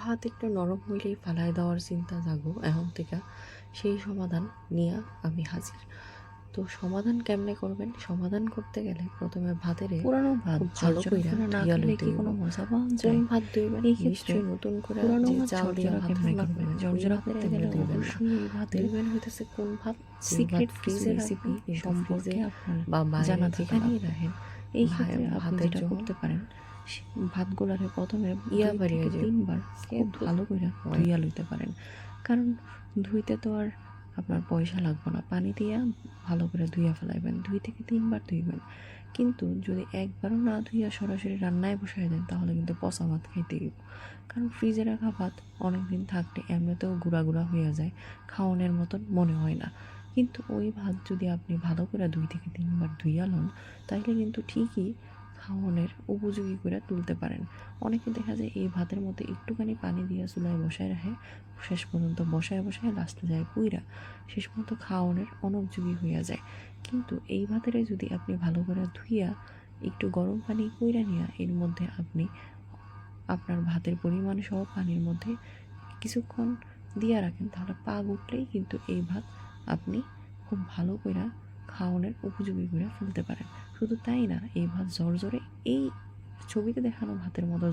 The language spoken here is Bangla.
ভাত একটু নরম হইলেই ফালাই দেওয়ার চিন্তা জাগো, এখন থেকে সেই সমাধান নিয়ে আমি হাজির। তো সমাধান কেমনে করবেন? সমাধান করতে গেলে প্রথমে ভাতের পুরানো ভাত ভালো করে ধুইয়া লইতে কি কোনো। মজা পাওয়া যায়? ভাত ধুইবেন এই ক্ষেত্রে নতুন করে পুরানো ভাত চাল দিয়ে ভাত রান্না করবেন? ওই করতে গেলে অবশ্যই এই ভাতের দিবেন হইতেছে কোন ভাত? সিক্রেট ফ্রিজে রেসিপি সম্পর্কে আপনার বা জানা থাকা রাখেন। এই ক্ষেত্রে আপনি যেটা করতে পারেন ভাতগুলারে প্রথমে ইয়া বাড়িয়ে তিনবার খুব ভালো করে ধুইয়া লইতে পারেন। কারণ ধুইতে তো আর আপনার পয়সা লাগবে না। পানি দিয়া ভালো করে ধুইয়া ফেলাইবেন। দুই থেকে তিনবার ধুইবেন। কিন্তু যদি একবারও না ধুইয়া সরাসরি রান্নায় বসাই দেন, তাহলে কিন্তু পচা ভাত খাইতে দিব কারণ ফ্রিজে রাখা ভাত অনেক দিন থাকলে এমনিতেও গুঁড়া গুঁড়া হয়ে যায় খাওয়ানোর মতন মনে হয় না। কিন্তু ওই ভাত যদি আপনি ভালো করে দুই থেকে তিনবার ধুইয়া লন তাহলে কিন্তু ঠিকই খাওয়ানোর উপযোগী করে তুলতে পারেন। অনেকে দেখা যায় এই ভাতের মধ্যে একটুখানি পানি দিয়ে চুলায় বসায় রাখে, শেষ পর্যন্ত বসায় বসায় লাস্টে যায় পুইরা। শেষ পর্যন্ত খাওয়ানোর অনুপযোগী হইয়া যায়। কিন্তু এই ভাতেরে যদি আপনি ভালো করে ধুইয়া একটু গরম পানি কইরা নিয়া, এর মধ্যে আপনি আপনার ভাতের পরিমাণ সহ পানির মধ্যে কিছুক্ষণ দিয়া রাখেন, তাহলে পাগ উঠলেই কিন্তু এই ভাত আপনি খুব ভালো করে খাওয়ানোর উপযোগী করে ফেলতে পারেন। শুধু তাই না এই ভাত ঝরঝরে এই ছবিতে দেখানো ভাতের মতো